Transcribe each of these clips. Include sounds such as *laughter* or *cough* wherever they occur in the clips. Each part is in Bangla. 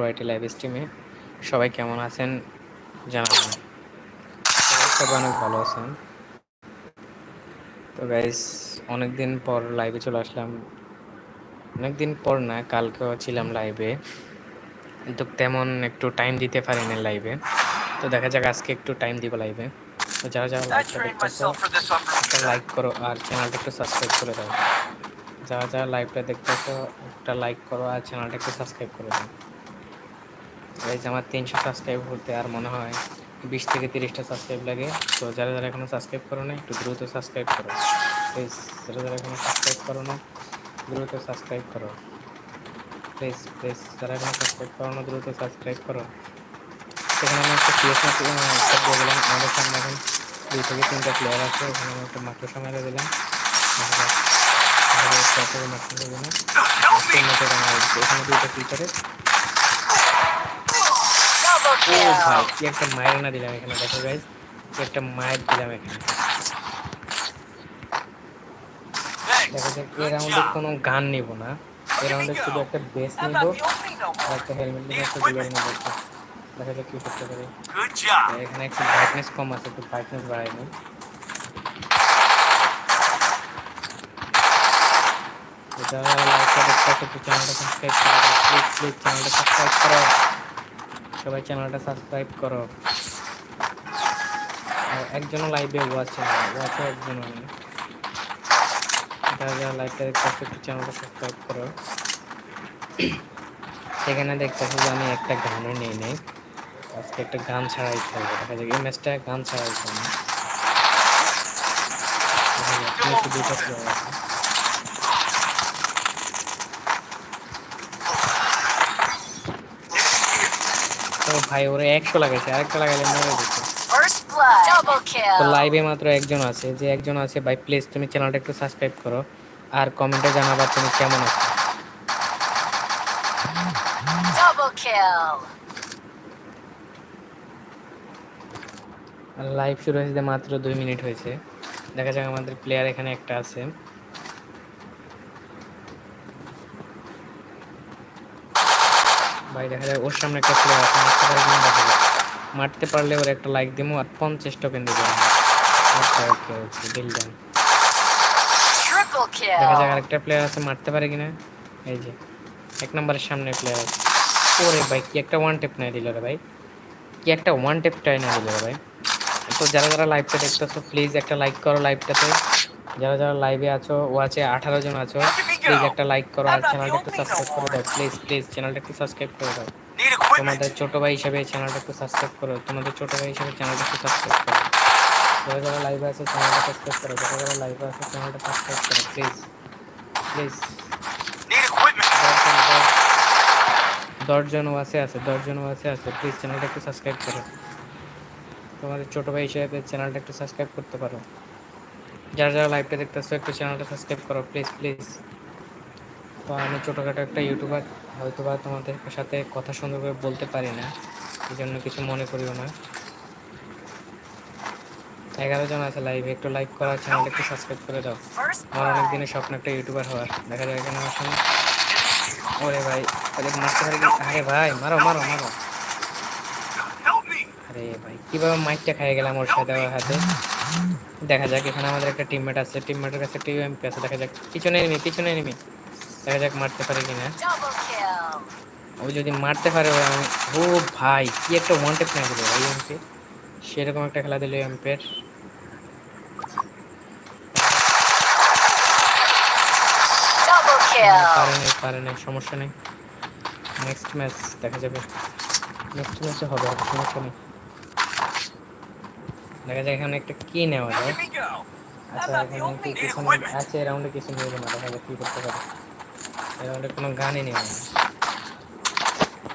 ওয়াইটি লাইভ স্ট্রিমে। সবাই কেমন আছেন? জানাবেন। সবাই অনেক ভালো আছেন। তো গাইস অনেকদিন পর লাইভে চলে আসলাম। অনেকদিন পর না কালকেও ছিলাম লাইভে কিন্তু তেমন একটু টাইম দিতে পারি পারিনি লাইভে তো দেখা যাক আজকে একটু টাইম দিব লাইভে তো যারা যারা লাইভটা লাইক করো আর চ্যানেলটা একটু সাবস্ক্রাইব করে দাও। যারা যারা লাইভটা দেখতেছো একটা লাইক করো আর চ্যানেলটা একটু সাবস্ক্রাইব করে দাও। গাইজ আমার তিনশো সাবস্ক্রাইব করতে আর মনে হয় বিশ থেকে তিরিশটা সাবস্ক্রাইব লাগে। তো যারা যারা এখনও সাবস্ক্রাইব করো না একটু দ্রুত সাবস্ক্রাইব করো। প্লিজ যারা যারা এখনও সাবস্ক্রাইব করো না দ্রুত সাবস্ক্রাইব করো। প্লিজ প্লিজ যারা এখনও সাবস্ক্রাইব করো না দ্রুত সাবস্ক্রাইব করো। সেখানে আমি একটা দিয়ে দিলাম। আমাদের সামনে এখন দুই থেকে তিনটা প্লেয়ার আছে। ওখানে আমি একটা মাত্র সময় দিলাম! এখানে দুইটা Double ও ভাই কি একটা মায়ের না দিলাম এখানে দেখো গাইজ কি একটা মায়ের দিলাম এখানে. দেখা এই রাউন্ডে কোনো গান নিব না এই রাউন্ডে শুধু একটা বেস নিব আর একটা হেলমেট নিব একটা গুলার নিব দেখা যাক কি করতে পারি এখানে একটু ব্রাইটনেস কম আছে একটু ব্রাইটনেস বাড়াই নিই চ্যানেলটা সাবস্ক্রাইব করো প্লিজ প্লিজ চ্যানেলটা সাবস্ক্রাইব করো সবাই চ্যানেলটা সাবস্ক্রাইব করো। একজনও লাইভে ওয়াচ ওয়াচও একজনও নেই। যারা লাইভটা দেখতে আছে একটু চ্যানেলটা সাবস্ক্রাইব করো। এখানে দেখতেছি যে আমি একটা গানও নিয়ে নেই। আজকে একটা গান ছাড়াই খেলব দেখা যায় এই ম্যাচটা গান ছাড়াই যাক, player আছে। তো ভাই ওরে একশো লাগাইছে আরেকটা লাগাইলে মরে যেত। Blood. তো লাইভে মাত্র একজন আছে যে একজন আছে ভাই প্লিজ তুমি চ্যানেলটা একটু সাবস্ক্রাইব করো আর কমেন্টে জানাবা তুমি কেমন আছো। লাইভ শুরু হয়েছে মাত্র দুই মিনিট হয়েছে। দেখা যাক আমাদের প্লেয়ার এখানে একটা আছে। ভাই দেখা যায় ওর সামনে একটা প্লেয়ার আছে মারতে পারে কিনা দেখা যাক মারতে পারলে ওর একটা লাইক দিবো আর পঞ্চাশ টোকেন দেবো। ওকে ওকে ওকে ডিল ডান দেখা যাক আরেকটা প্লেয়ার আছে মারতে পারে কিনা। এই যে এক নম্বরের সামনে প্লেয়ার আছে। ওরে ভাই কি একটা ওয়ান টেপ নাই দিল রে ভাই। কি একটা ওয়ান টেপ টাই না দিল রে ভাই। তো যারা যারা লাইভটা দেখতেছো প্লিজ একটা লাইক করো লাইভটাতে যারা যারা লাইভে আছো ও আছে আঠারো জন আছো। প্লিজ একটা লাইক করো আর চ্যানেলটা একটু সাবস্ক্রাইব করে দাও। প্লিজ প্লিজ চ্যানেলটা একটু সাবস্ক্রাইব করে দাও। তোমাদের ছোট ভাই হিসেবে চ্যানেলটা একটু সাবস্ক্রাইব করো। তোমাদের ছোট ভাই হিসেবে চ্যানেলটা একটু সাবস্ক্রাইব করো। যারা যারা লাইভে আছে চ্যানেলটা সাবস্ক্রাইব করো। যারা যারা লাইভে আছে চ্যানেলটা সাবস্ক্রাইব করো। Please please. দশজন আছে আছে দশজন ওয়াসে আছে। প্লিজ চ্যানেলটা একটু সাবস্ক্রাইব করো। তোমাদের ছোট ভাই হিসেবে চ্যানেলটা একটু সাবস্ক্রাইব করতে পারো। যারা যারা লাইভটা দেখতেছো একটু চ্যানেলটা সাবস্ক্রাইব করো। প্লিজ প্লিজ তো আমি ছোটোখাটো একটা ইউটিউবার হয়তো বা তোমাদের সাথে কথা সুন্দর করে বলতে পারি না। এই জন্য কিছু মনে করিও না। এগারো জন আছে লাইভে একটু লাইক করা চ্যানেলটা একটু সাবস্ক্রাইব করে দাও। আমার অনেক দিনের স্বপ্ন একটা ইউটিউবার হওয়ার। দেখা যায় এখানে আমার সামনে ওরে ভাই আরে মারতে পারি আরে ভাই, মারো মারো মারো। আরে ভাই, কীভাবে মাইকটা খাইয়ে গেলাম ওর সাথে, ওর হাতে? দেখা যাক, এখানে আমাদের একটা টিমমেট আছে। টিমমেটের কাছে একটা ইউএমপি আছে, দেখা যাক। পিছনে এনিমি পিছনে এনিমি দেখা যাক মারতে পারে কিনা। ও যদি মারতে পারে ও আমি ও ভাই কি একটা ওয়ান টেপ না দিল ভাই ইউএমপি সেরকম একটা খেলা দিল kill. পারে নাই পারে নাই সমস্যা নেই। নেক্সট ম্যাচ দেখা যাবে। নেক্সট ম্যাচে হবে আর সমস্যা নেই। দেখা যায় এখানে একটা কি নেওয়া যায়. আচ্ছা এখানে কি কিছু আছে রাউন্ডে কিছু নেই না দেখা যাক কি করতে পারে। এই কোনো গানই নেই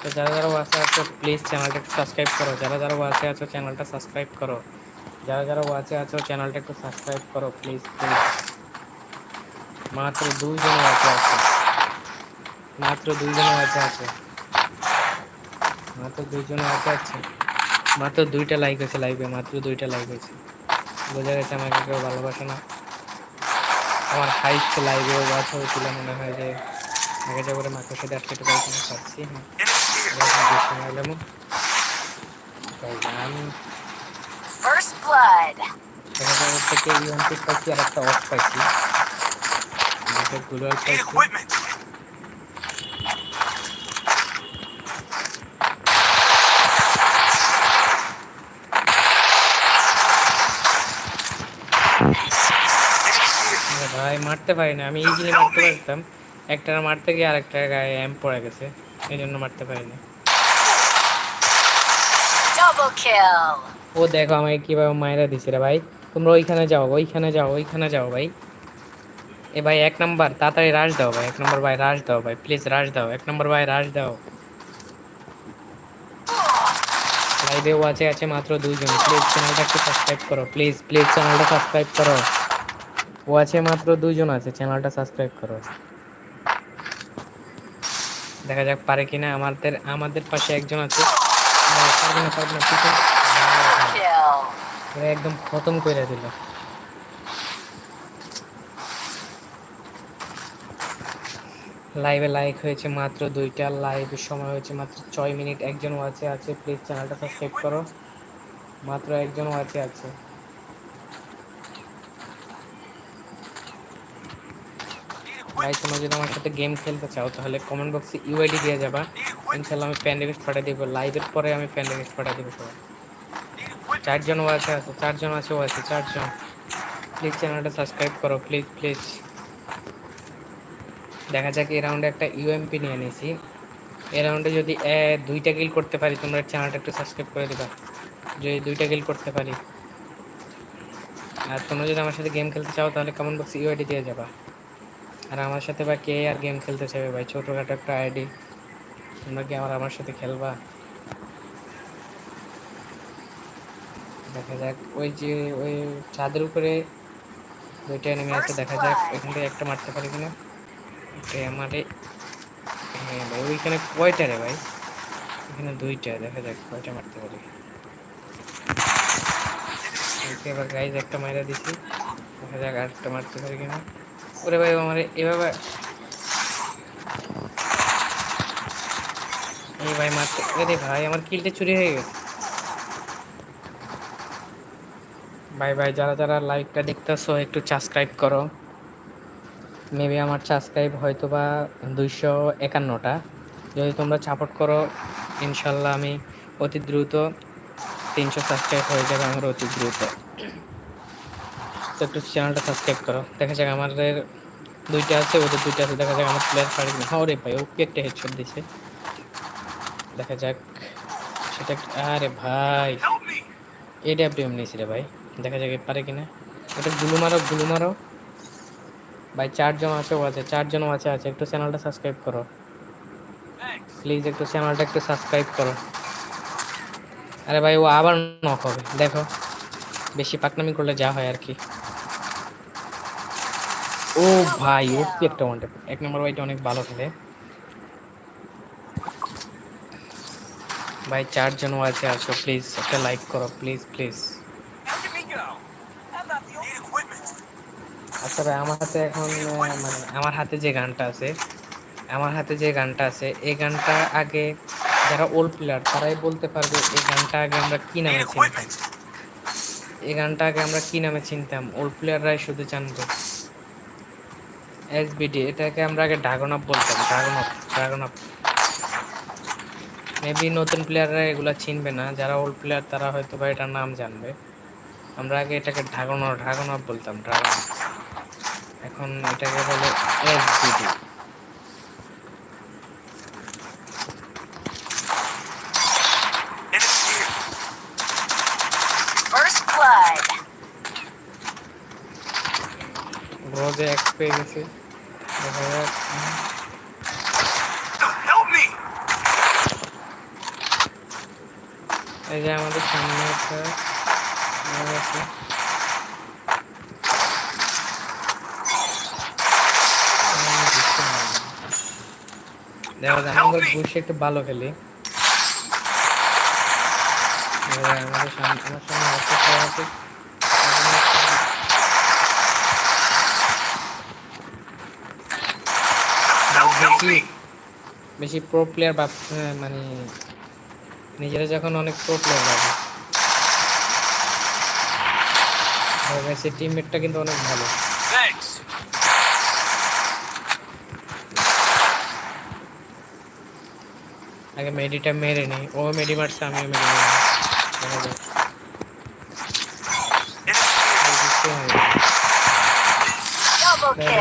তো যারা যারা ওয়াচে আছো প্লিজ চ্যানেলটা একটু সাবস্ক্রাইব করো। যারা যারা ওয়াচে আছো চ্যানেলটা সাবস্ক্রাইব করো। যারা যারা ওয়াচে আছো চ্যানেলটা একটু সাবস্ক্রাইব করো প্লিজ প্লিজ মাত্র দুইজন ওয়াচে আছে। মাত্র দুইজন ওয়াচে আছে। মাত্র দুইজন ওয়াচে আছে। মাত্র দুইটা লাইক হয়েছে লাইভে মাত্র দুইটা লাইক হয়েছে। বোঝা গেছে আমাকে কেউ ভালোবাসে না। আমার হাইট লাইভেও ওয়াচ হয়েছিল, মনে হয় যে আগে যে করে মাকের সাথে একটু পাচ্ছি হ্যাঁ। First থেকে ইউএনপি পাইছি আর একটা অফ পাইছি। দুটো গ্লোয়াল পাইছি। ভাই মারতে পারি না আমি ইজিলি মারতে পারতাম। একটা মারতে গিয়ে আরেকটা গায়ে এম পড়ে গেছে এই জন্য মারতে পারি না ও দেখো আমাকে কীভাবে মায়েরা দিছে রে ভাই। তোমরা ওইখানে যাও ওইখানে যাও ওইখানে যাও ভাই। এ ভাই এক নাম্বার তাড়াতাড়ি রাশ দাও ভাই এক নম্বর ভাই রাশ দাও ভাই প্লিজ রাশ দাও এক নম্বর ভাই রাশ দাও। লাইভে ওয়াচে আছে মাত্র দুইজন প্লিজ চ্যানেলটা একটু সাবস্ক্রাইব করো প্লিজ প্লিজ চ্যানেলটা সাবস্ক্রাইব করো। ওয়াচে মাত্র দুইজন আছে চ্যানেলটা সাবস্ক্রাইব করো। দেখা যাক পারে কিনা। আমাদের আমাদের পাশে একজন আছে। একদম খতম করে দিল। লাইভে লাইক হয়েছে মাত্র দুইটা লাইভের সময় হয়েছে মাত্র ছয় মিনিট। একজন ওয়াচে আছে। প্লিজ চ্যানেলটা সাবস্ক্রাইব করো। মাত্র একজন ওয়াচে আছে। ভাই, তোমরা যদি আমার সাথে গেম খেলতে চাও, তাহলে কমেন্ট বক্সে ইউআইডি দিয়ে যাবা। ইনশাল্লাহ আমি ফ্যান রিকোয়েস্ট পাঠিয়ে দিব। লাইভের পরে আমি ফ্যান রিকোয়েস্ট পাঠিয়ে দিব সবাই। চারজন আছে আছে, চারজন আছে, ও আছে, চারজন। প্লিজ চ্যানেলটা সাবস্ক্রাইব করো প্লিজ প্লিজ দেখা যাক এই রাউন্ডে একটা ইউএমপি নিয়ে নিয়েছি এই রাউন্ডে যদি দুইটা কিল করতে পারি, তোমরা চ্যানেলটা একটু সাবস্ক্রাইব করে দিবা। যদি দুইটা কিল করতে পারি। আর তোমরা যদি আমার সাথে গেম খেলতে চাও, তাহলে কমেন্ট বক্সে ইউআইডি দিয়ে যাবা। আর আমার সাথে বা কে আর গেম খেলতে চাইবে ভাই? ছোটোখাটো একটা আইডি তোমরা কি আমার আমার সাথে খেলবা? দেখা যাক ওই যে ওই ছাদের উপরে দুইটা এনিমি আছে দেখা যাক এখান থেকে একটা মারতে পারি কিনা? আমারে হ্যাঁ ভাই ওইখানে কয়টা রে ভাই? এখানে দুইটা দেখা যাক কয়টা মারতে পারি। এবার গাইজ একটা মাইরা দিছি। দেখা যাক আরেকটা মারতে পারি কিনা। ওরে ভাই, আমার এভাবে এই ভাই, মারতে ভাই, আমার কিলটা চুরি হয়ে গেছে। ভাই ভাই, যারা যারা লাইভটা দেখতেছো, একটু সাবস্ক্রাইব করো। মেবি আমার সাবস্ক্রাইব হয়তো বা দুইশো একান্নটা। যদি তোমরা সাপোর্ট করো, ইনশাল্লাহ আমি অতি দ্রুত তিনশো সাবস্ক্রাইব হয়ে যাবে আমার অতি দ্রুত। তো একটু চ্যানেলটা সাবস্ক্রাইব করো। দেখা যাক আমাদের দুইটা আছে, ওদের দুইটা আছে, দেখা যাক আমার প্লেয়ার পারি না হ্যাঁ রে ভাই ওকে একটা হেডশট দিছে। দেখা যাক, সেটা আরে ভাই Help me. এডাব্লিউএম নিয়েছি রে ভাই। দেখা যাক এ পারে কিনা। ওটা গুলু মারো গুলু মারো। ভাই, চারজন আছে, ও আছে, চারজন আছে আছে একটু চ্যানেলটা সাবস্ক্রাইব করো। প্লিজ একটু চ্যানেলটা একটু সাবস্ক্রাইব করো। আরে ভাই, ও আবার নক হবে। দেখো, বেশি পাকনামি করলে যা হয় আর কি। ও ভাই, ও কি একটা ওয়ান এক নম্বর ভাইটা অনেক ভালো খেলে। ভাই চারজন আছে আছো প্লিজ একটা লাইক করো প্লিজ প্লিজ. আচ্ছা ভাই, আমার হাতে এখন মানে আমার হাতে যে গানটা আছে, আমার হাতে যে গানটা আছে, এই গানটা আগে যারা ওল্ড প্লেয়ার তারাই বলতে পারবে এই গানটা আগে আমরা কি নামে চিনতাম। এই গানটা আগে আমরা কি নামে চিনতাম? ওল্ড প্লেয়াররাই শুধু জানতো এসবিডি এটাকে আমরা আগে ড্রাগন বলতাম dragon up dragon up maybe নতুন প্লেয়াররা এগুলো চিনবে না, যারা ওল্ড প্লেয়ার তারা হয়তো বা এটার নাম জানবে। আমরা আগে এটাকে ড্রাগন ড্রাগন আপ বলতাম ড্রাগন এখন এটাকে বলে এসবিডি রোজে এক্স পেয়ে গেছে। দেখা যাক। এই যে আমাদের সামনে একটা আছে। দেখা যায় বুঝে একটু ভালো খেলি। আমাদের সামনে আমার সামনে আছে। বেশি me. বেশি প্রো প্লেয়ার বা আহ, মানে নিজেরা যখন অনেক প্রো প্লেয়ার লাগে সে টিমমেটটা কিন্তু অনেক ভালো Thanks. আগে মেডিটা মেরে নি ও মেডি মারছে আমিও মেডি মারি দেখা যাক। আর গুছিয়ে মেরে দিলাম। Double দেখা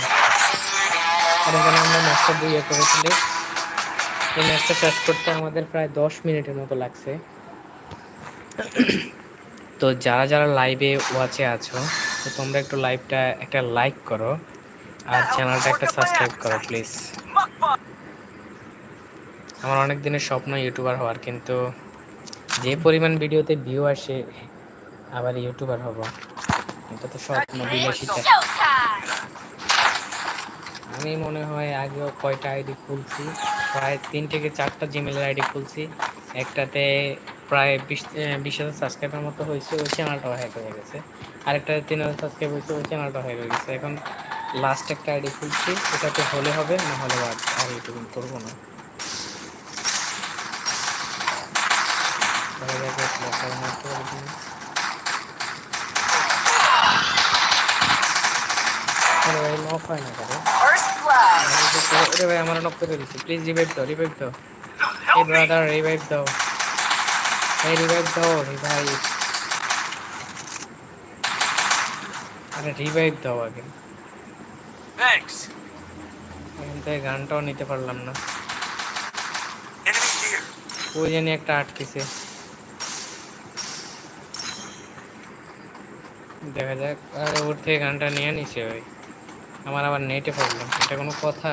kill. আর এখানে আমরা ম্যাচটা দিয়ে করেছিলি এই ম্যাচটা শেষ করতে আমাদের প্রায় দশ মিনিটের মতো লাগছে। তো যারা যারা লাইভে ওয়াচে আছো, তো তোমরা একটু লাইভটা একটা লাইক করো আর চ্যানেলটা একটা সাবস্ক্রাইব করো প্লিজ আমার অনেক দিনের স্বপ্ন ইউটিউবার হওয়ার, কিন্তু যে পরিমাণ ভিডিওতে ভিউ আসে, আবার ইউটিউবার হব। এটা তো স্বপ্ন বিলাসিতা. আমি মনে হয় আগেও কয়টা আইডি খুলছি, প্রায় তিন থেকে চারটা জিমেলের আইডি খুলছি। একটাতে প্রায় বিশ বিশ হাজার সাবস্ক্রাইবের মতো হয়েছে, ওই চ্যানেলটাও হ্যাক হয়ে গেছে। আরেকটাতে তিন হাজার সাবস্ক্রাইব হয়েছে, ওই চ্যানেলটাও হ্যাক হয়ে গেছে। এখন লাস্ট একটা আইডি খুলছি, এটাতে হলে হবে, না হলে আর আর করব না। যাক ভাই নক হয় না করে First ভাই আমার নক করে দিচ্ছে প্লিজ রিভাইভ দাও রিভাইভ দাও এই ব্রাদার রিভাইভ দাও এই রিভাইভ দাও রিভাইভ আরে রিভাইভ দাও আগে Thanks. এখান থেকে গানটাও নিতে পারলাম না. ওই জানি একটা আটকেছে দেখা যাক আরে ওর থেকে গানটা নিয়ে নিছে ওই আমার আবার নেটে প্রবলেম এটা কোনো কথা?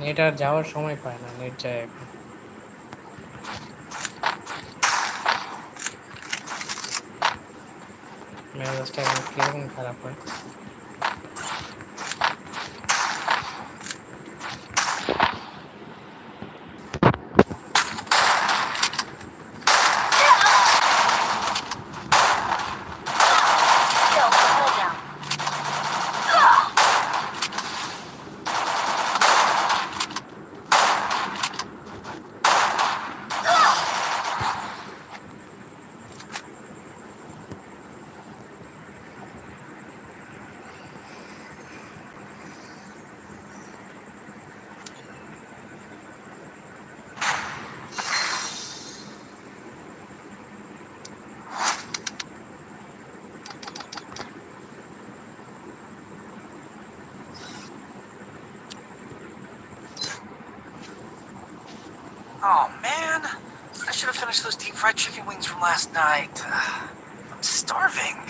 নেট আর যাওয়ার সময় পায় না নেট যায় এখন। মেজাজটা এখন কীরকম খারাপ হয়? Those deep fried chicken wings from last night. *sighs* I'm starving.